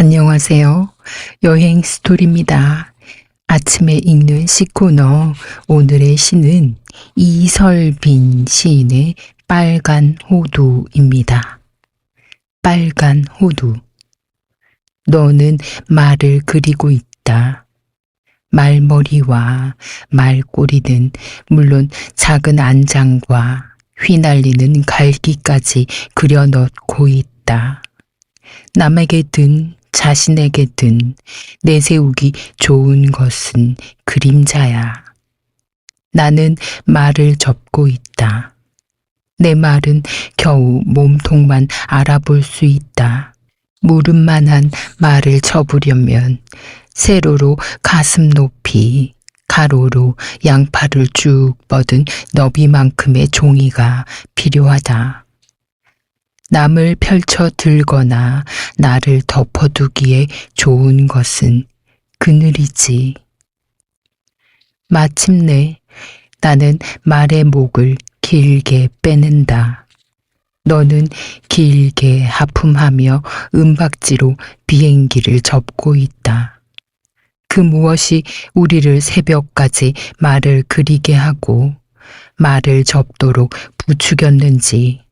안녕하세요. 여행 스토리입니다. 아침에 읽는 시코너 오늘의 시는 이설빈 시인의 빨간 호두입니다. 빨간 호두. 너는 말을 그리고 있다. 말머리와 말꼬리는 물론 작은 안장과 휘날리는 갈기까지 그려 넣고 있다. 남에게 든 자신에게 든 내세우기 좋은 것은 그림자야. 나는 말을 접고 있다. 내 말은 겨우 몸통만 알아볼 수 있다. 무릎만한 말을 접으려면 세로로 가슴 높이, 가로로 양팔을 쭉 뻗은 너비만큼의 종이가 필요하다. 남을 펼쳐 들거나 나를 덮어두기에 좋은 것은 그늘이지. 마침내 나는 말의 목을 길게 빼낸다. 너는 길게 하품하며 은박지로 비행기를 접고 있다. 그 무엇이 우리를 새벽까지 말을 그리게 하고 말을 접도록 부추겼는지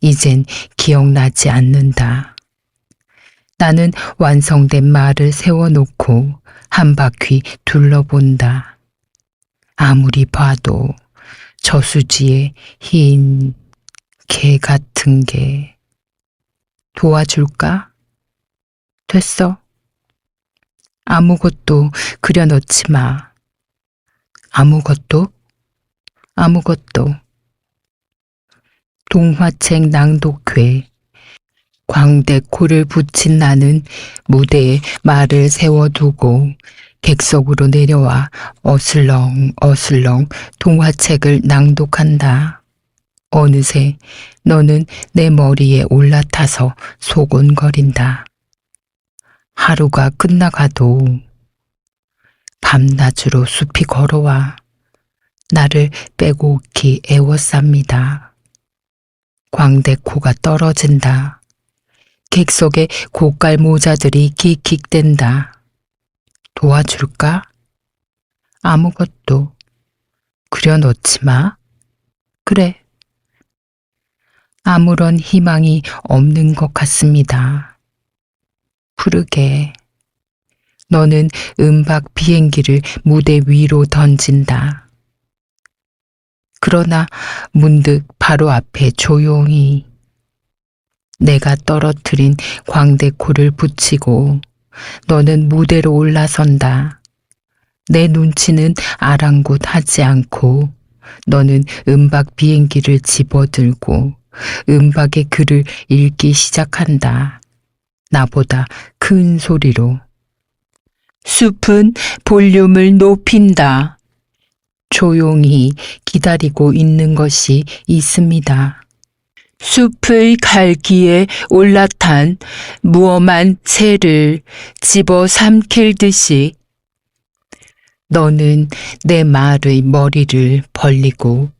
이젠 기억나지 않는다. 나는 완성된 말을 세워놓고 한 바퀴 둘러본다. 아무리 봐도 저수지에 흰개 같은 게 도와줄까? 됐어. 아무것도 그려넣지 마. 아무것도? 아무것도. 동화책 낭독회. 광대코를 붙인 나는 무대에 말을 세워두고 객석으로 내려와 어슬렁 어슬렁 동화책을 낭독한다. 어느새 너는 내 머리에 올라타서 소곤거린다. 하루가 끝나가도 밤낮으로 숲이 걸어와 나를 빼곡히 애워쌉니다. 광대 코가 떨어진다. 객석에 고깔 모자들이 킥킥댄다. 도와줄까? 아무것도 그려넣지 마. 그래. 아무런 희망이 없는 것 같습니다. 푸르게. 너는 은박 비행기를 무대 위로 던진다. 그러나 문득 바로 앞에 조용히 내가 떨어뜨린 광대코를 붙이고 너는 무대로 올라선다. 내 눈치는 아랑곳하지 않고 너는 은박 비행기를 집어들고 은박의 글을 읽기 시작한다. 나보다 큰 소리로. 숲은 볼륨을 높인다. 조용히 기다리고 있는 것이 있습니다. 숲의 갈기에 올라탄 무엄한 새를 집어 삼킬 듯이 너는 내 말의 머리를 벌리고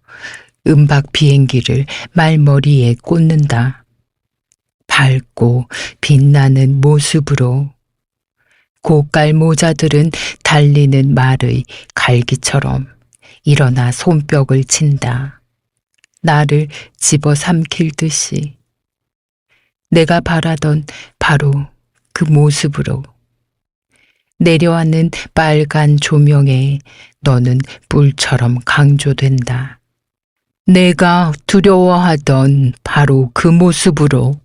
은박 비행기를 말머리에 꽂는다. 밝고 빛나는 모습으로 고깔 모자들은 달리는 말의 갈기처럼 일어나 손뼉을 친다. 나를 집어 삼킬 듯이 내가 바라던 바로 그 모습으로 내려앉는 빨간 조명에 너는 뿔처럼 강조된다. 내가 두려워하던 바로 그 모습으로